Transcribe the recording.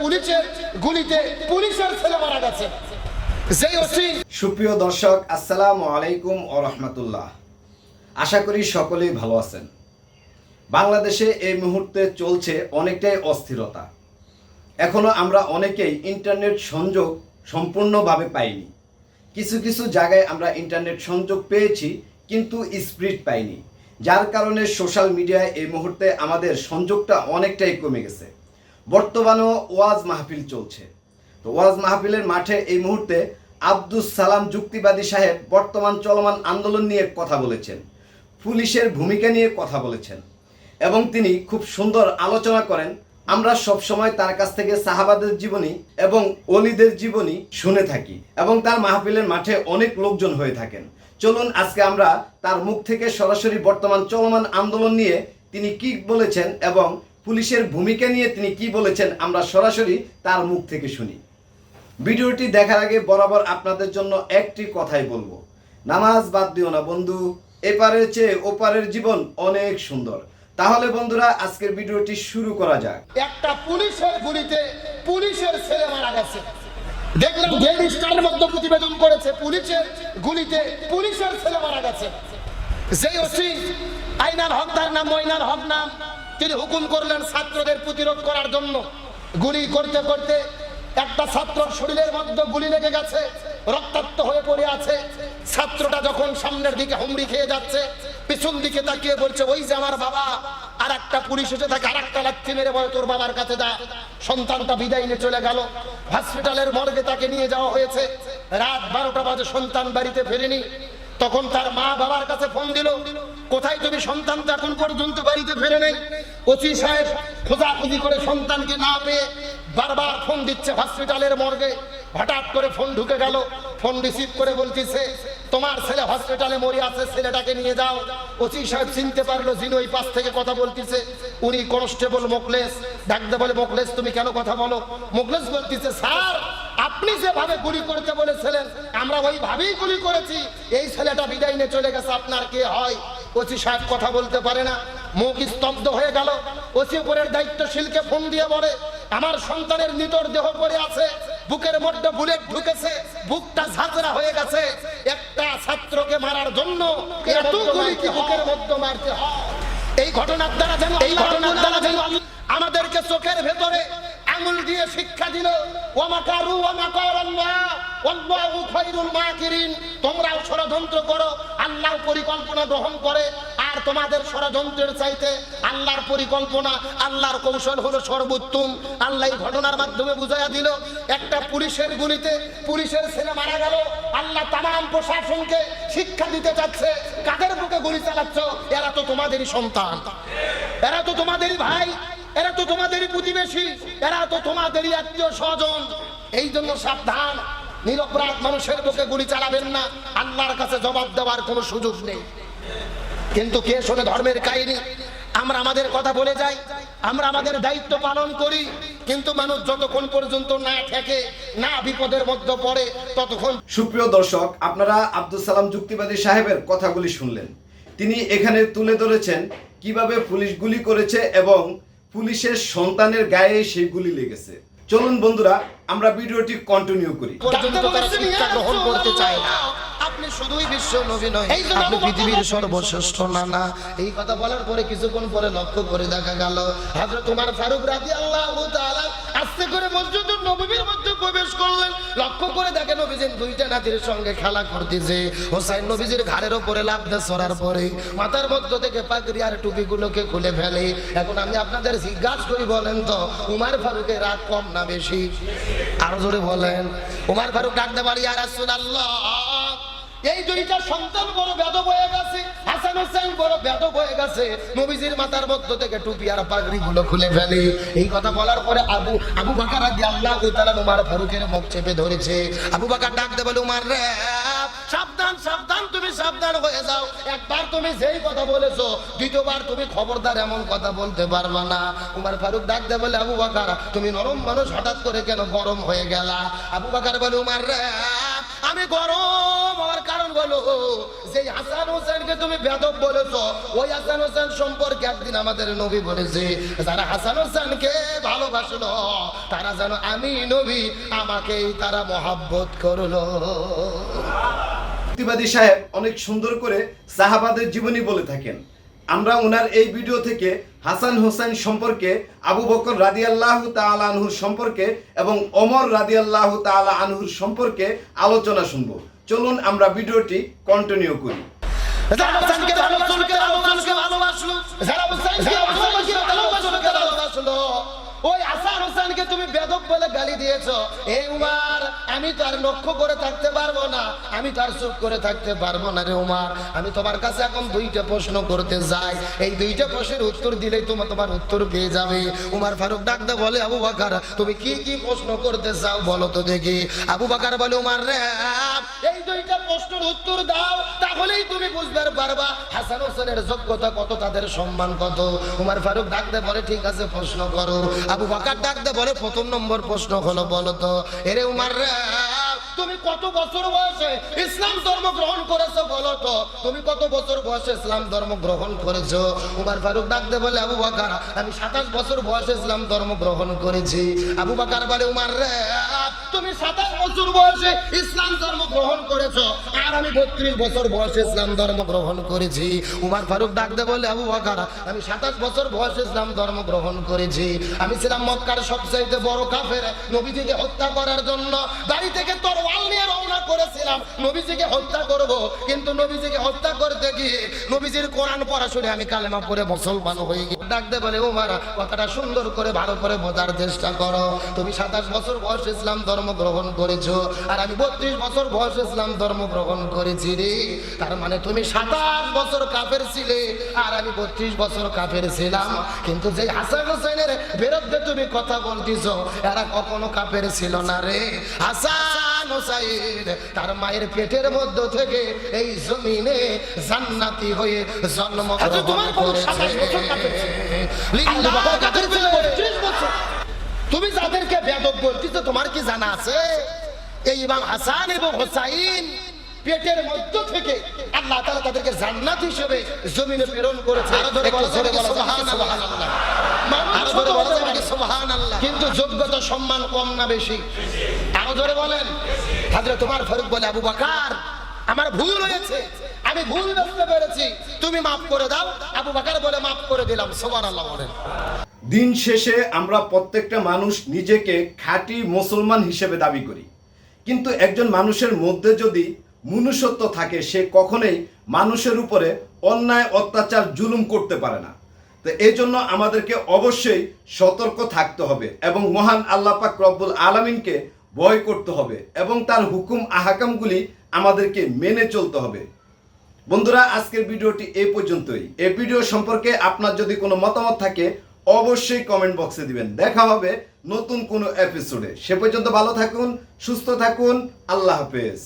পুলিশের গুলিতে পুলিশের ছেলে মারা গেছে। সুপ্রিয় দর্শক, আসসালামু আলাইকুম ও রহমতুল্লাহ। আশা করি সকলেই ভালো আছেন। বাংলাদেশে এই মুহূর্তে চলছে অনেকটাই অস্থিরতা। এখনও আমরা অনেকেই ইন্টারনেট সংযোগ সম্পূর্ণভাবে পাইনি। কিছু কিছু জায়গায় আমরা ইন্টারনেট সংযোগ পেয়েছি, কিন্তু স্পিড পাইনি। যার কারণে সোশ্যাল মিডিয়ায় এই মুহূর্তে আমাদের সংযোগটা অনেকটাই কমে গেছে। বর্তমানেও ওয়াজ মাহফিল চলছে। তো ওয়াজ মাহফিলের মাঠে এই মুহূর্তে আব্দুস সালাম যুক্তিবাদী সাহেব বর্তমান চলমান আন্দোলন নিয়ে কথা বলেছেন, পুলিশের ভূমিকা নিয়ে কথা বলেছেন এবং তিনি খুব সুন্দর আলোচনা করেন। আমরা সব সময় তার কাছ থেকে সাহাবাদের জীবনী এবং অলিদের জীবনী শুনে থাকি এবং তার মাহফিলের মাঠে অনেক লোকজন হয়ে থাকেন। চলুন আজকে আমরা তার মুখ থেকে সরাসরি বর্তমান চলমান আন্দোলন নিয়ে তিনি কি বলেছেন এবং পুলিশের ভূমিকা নিয়ে তিনি কি বলেছেন আমরা সরাসরি তার মুখ থেকে শুনি। ভিডিওটি দেখার আগে বরাবর আপনাদের জন্য একটি কথাই বলব। নামাজ বাদ দিও না বন্ধু, এপারের চেয়ে ওপারের জীবন অনেক সুন্দর। তাহলে বন্ধুরা, আজকের ভিডিওটি শুরু করা যাক। একটা পুলিশের গুলিতে পুলিশের ছেলে মারা গেছে। দেখলাম ডেইলি স্টারের মধ্যে প্রতিবেদন করেছে, পুলিশের গুলিতে পুলিশের ছেলে মারা গেছে। যেই ওসি আইনার হক তার নাম মইনার হক নাম। তিনি হুকুম করলেন ছাত্রদের প্রতিরোধ করার জন্য। গুলি করতে করতে একটা ছাত্র শরীরের মধ্যে গুলি লেগে গেছে, রক্তাক্ত হয়ে পড়ে আছে। ছাত্রটা যখন সামনের দিকে হুমড়ি খেয়ে যাচ্ছে, পিছন দিকে তাকিয়ে বলছে, ওই যে আমার বাবা আর একটা পুলিশ এসে থাকে আর একটা লাথি মেরে বলে, তোর বাবার কাছে যা। সন্তানটা বিদায় নিয়ে চলে গেল। হসপিটালের মর্গে তাকে নিয়ে যাওয়া হয়েছে। রাত বারোটা বাজে, সন্তান বাড়িতে ফেরেনি। তখন তার মা বাবার কাছে ফোন দিল, কোথায় তুমি সন্তান তো এখন পর্যন্ত বাড়িতে ফেরে নেই? ওসি সাহেব খোঁজাখুঁজি করে সন্তানকে না পেয়ে বারবার ফোন দিচ্ছে হসপিটালের মর্গে। হঠাৎ করে ফোন ঢুকে গেল। ফোন রিসিভ করে বলতেছে তোমার ছেলে হসপিটালে মরে আছে, ছেলেটাকে নিয়ে যাও। ওসি সাহেব চিনতে পারল, যিনি ওই পাশ থেকে কথা বলতেছে। উনি কনস্টেবল মোকলেস, ডাকতে বলে, মোকলেস, তুমি কেন কথা বলো? মোকলেস বলতেছে, স্যার আপনি যেভাবে গুলি করতে বলেছিলেন আমরা ওইভাবেই গুলি করেছি। এই ছেলেটা বিদায় নিয়ে চলে গেছে। আপনার কে হয়? ওসি সাহেব কথা বলতে পারে না। মুখ স্তব্ধ হয়ে গেল। ওসি উপরের দায়িত্বশীলকে ফোন দিয়ে বলে আমার সন্তানের নিতর দেহ পড়ে আছে। বুকের মধ্যে বুলেট ঢুকেছে। বুকটা ঝাঁঝরা হয়ে গেছে। একটা ছাত্রকে মারার জন্য এত গুলি কি বুকের মধ্যে মারতে হয়? এই ঘটনার দ্বারা যেন এই ঘটনার দ্বারা যেন আমাদেরকে চোখের ভেতরে আঙুল দিয়ে শিক্ষা দিল। আল্লাহ ষড়যন্ত্র করো, আল্লাহর পরিকল্পনা গ্রহণ করে। আর তোমাদের ষড়যন্ত্রের চাইতে আল্লাহর পরিকল্পনা, আল্লাহর কৌশল হলো সর্বোত্তম। আল্লাহ ঘটনার মাধ্যমে বুঝাইয়া দিল, একটা পুলিশের গুলিতে পুলিশের ছেলে মারা গেল। আল্লাহ তামাম প্রশাসনকে শিক্ষা দিতে চাচ্ছে, কাদের বুকে গুলি চালাচ্ছ? এরা তো তোমাদেরই সন্তান। এরা তো তোমাদেরই ভাই। এরা তো তোমাদেরই প্রতিবেশী, এরা তো তোমাদেরই আত্মীয় স্বজন। এই জন্য সাবধান, নিরপরাধ মানুষের বুকে গুলি চালাবেন না। আল্লাহর কাছে জবাব দেওয়ার কোনো সুযোগ নেই। কিন্তু কে শোনে ধর্মের কাহিনী? আমরা আমাদের কথা বলে যাই, আমরা আমাদের দায়িত্ব পালন করি, কিন্তু মানুষ যতক্ষণ পর্যন্ত না ঠেকে, না বিপদের মধ্যে পড়ে, ততক্ষণ সুপ্রিয় দর্শক, আপনারা আব্দুল সালাম যুক্তিবাদী সাহেবের কথাগুলি শুনলেন। তিনি এখানে তুলে ধরেছেন কীভাবে পুলিশ গুলি করেছে এবং পুলিশের সন্তানের গায়ে সেই গুলি লেগেছে। চলুন বন্ধুরা আমরা ভিডিওটি কন্টিনিউ করি। পর্যন্ত তারা শিক্ষা গ্রহণ করতে চায় না। আপনি শুধুই বিশ্ব নবী নয় এই আপনি পৃথিবীর সর্বশ্রেষ্ঠ নানা। এই কথা বলার পরে কিছুক্ষণ পরে লক্ষ্য করে দেখা গেল হযরত তোমার ফারুক রাদিয়াল্লাহু তাআলা আস্তে করে মসজিদুল নবীর মধ্যে প্রবেশ করলেন। লক্ষ্য করে দেখেন নবীজির দুইটা নাতির সঙ্গে খেলা করতেছে। হোসাইন নবীজির ঘাড়ের উপরে লাফ দিয়ে সরার পরে। মাথার মধ্য থেকে পাগড়ি আর টুপিগুলোকে খুলে ফেলে। এখন আমি আপনাদের জিজ্ঞাসা করি, বলেন তো, উমার ফারুকের রাগ কম না বেশি? আরও জোরে বলেন। উমার ফারুক ডাকতে পারি আর রাসূলুল্লাহ! এই দুইটা সন্তান বড় বেদব হয়ে গেছে। হাসান হোসেন বড় বেদব হয়ে গেছে। নবীজির মাথার মধ্য থেকে টুপি আর পাগড়ি গুলো খুলে ফেলে। এই কথা বলার পরে আবু আবু বাকার রাদি আল্লাহ তাআলা উমার ফারুকের মুখ চেপে ধরেছে। আবু বাকার ডাক দে বলে, উমার রে, সাবধান সাবধান, তুমি সাবধান হয়ে যাও। একবার তুমি যেই কথা বলেছ, দ্বিতীয়বার তুমি খবরদার এমন কথা বলতে পারবা না। উমার ফারুক ডাক দে বলে, আবু বাকার, তুমি নরম মানুষ হঠাৎ করে কেন গরম হয়ে গেলা? আবু বাকার বলে, উমার রে আমি গরম হওয়ার কারণ বলো যে হাসান হোসেনকে তুমি বেদব বলেছ, ওই হাসান হোসেন সম্পর্কে একদিন আমাদের নবী বলেছে, যারা হাসান হোসেনকে ভালোবাসলো, তারা যেন আমি নবী, আমাকেই তারা মহাব্বত করল। সাহেব অনেক সুন্দর করে সাহাবাদের জীবনী বলে থাকেন। আমরা ওনার এই ভিডিও থেকে হাসান হোসেন সম্পর্কে, আবু বকর রাদিয়াল্লাহ তাল আনহুর সম্পর্কে এবং অমর রাদি আল্লাহ তাল আনহুর সম্পর্কে আলোচনা শুনব। চলুন আমরা ভিডিওটি কন্টিনিউ করি। হোসেনকে তুমি বেদব বলে গালি দিয়েছ। এই উমার, আমি তার লক্ষ্য করে থাকতে পারব না। আমি তার চুপ করে থাকতে পারব না রে উমার। আমি তোমার কাছে এখন দুইটা প্রশ্ন করতে যাই। এই দুইটা প্রশ্নের উত্তর দিলেই তোমার তোমার উত্তর পেয়ে যাবে। উমার ফারুক ডাকতে বলে, আবু বাকার, তুমি কি কি প্রশ্ন করতে চাও বলো তো দেখি। আবু বাকার বলে, উমার রে এই দুইটা প্রশ্নের উত্তর দাও, তাহলেই তুমি বুঝতে পারবা। হাসান হোসেনের যোগ্যতা কত, তাদের সম্মান কত? উমার ফারুক ডাকতে বলে, ঠিক আছে, প্রশ্ন করো। আবু বাকার ডাকতে বলে, প্রথম নম্বর প্রশ্ন হলো বলো তো। এরে উমার তুমি কত বছর বয়সে ইসলাম ধর্ম গ্রহণ করেছ বলো তো? তুমি কত বছর বয়সে ইসলাম ধর্ম গ্রহণ করেছ? উমার ফারুক বলে, আবু আমি সাতাশ বছর বয়সে ইসলাম ধর্ম গ্রহণ করেছি। আবু বাকার বলে, উমার রে তুমি সাতাশ বছর বয়সে ইসলাম ধর্ম গ্রহণ করেছ। আর আমি বত্রিশ বছর বয়সে ইসলাম ধর্ম গ্রহণ করেছি। উমার ফারুক ডাকতে বলে, আবু বাকার, আমি সাতাশ বছর বয়সে ইসলাম ধর্ম গ্রহণ করেছি। আমি ছিলাম মক্কার সবচাইতে বড় কাফের, নবীজিকে হত্যা করার জন্য। বাড়ি থেকে তরোয়াল নিয়ে রওনা করেছিলাম। নবীজিকে হত্যা করব, কিন্তু নবীজিকে হত্যা করতে গিয়ে নবীজির কোরআন পড়া শুনে আমি কালেমা পড়ে মুসলমান হয়ে ডাকতে বলে, ও মারা, কথাটা সুন্দর করে, ভালো করে বোঝার চেষ্টা করো। তুমি সাতাশ বছর বয়স ইসলাম ধর্ম গ্রহণ করেছ, আর আমি বত্রিশ বছর বয়স ইসলাম ধর্ম গ্রহণ করেছি রে। তার মানে তুমি সাতাশ বছর কাফের ছিলে, আর আমি বত্রিশ বছর কাফের ছিলাম। কিন্তু যে হাসান হোসেনের বিরুদ্ধে তুমি কথা বলতেছ, এরা কখনো কাফের ছিল না রে। হাসান! হোসাইন তার মায়ের পেটের মধ্য থেকে এই জমিনে জান্নাতি হয়ে জন্ম আচ্ছা, তোমার কোনো 27 বছর কাফের ছিল। আল্লাহ বাবা কাফের ছিল। 32 বছর। তুমি যাদেরকে বেদব বলতেছ তোমার কি জানা আছে? এই ইমাম হাসান এবং হোসাইন পেটের মধ্য থেকে আল্লাহ তাআলা তাদেরকে জান্নাত হিসেবে জমিনে প্রেরণ করেছে। কিন্তু যোগ্যতা সম্মান কম না বেশি। জোরে বলেন। হাজরে তোমার ফারুক বলে, আবু বাকার, আমার ভুল হয়েছে। আমি ভুল বুঝতে পেরেছি। তুমি মাফ করে দাও। আবু বাকার বলে, মাফ করে দিলাম। বলেন। দিন শেষে আমরা প্রত্যেকটা মানুষ নিজেকে খাঁটি মুসলমান হিসেবে দাবি করি। কিন্তু একজন মানুষের মধ্যে যদি মনুষ্যত্ব থাকে, সে কখনোই মানুষের উপরে অন্যায়, অত্যাচার, জুলুম করতে পারে না। তো এই জন্য আমাদেরকে অবশ্যই সতর্ক থাকতে হবে এবং মহান আল্লাহ পাক রব্বুল আলমিনকে ভয় করতে হবে এবং তার হুকুম আহাকামগুলি আমাদেরকে মেনে চলতে হবে। বন্ধুরা, আজকের ভিডিওটি এ পর্যন্তই। এ ভিডিও সম্পর্কে আপনার যদি কোনো মতামত থাকে, অবশ্যই কমেন্ট বক্সে দিবেন। দেখা হবে নতুন কোনো এপিসোডে। সে পর্যন্ত ভালো থাকুন, সুস্থ থাকুন। আল্লাহ হাফেজ।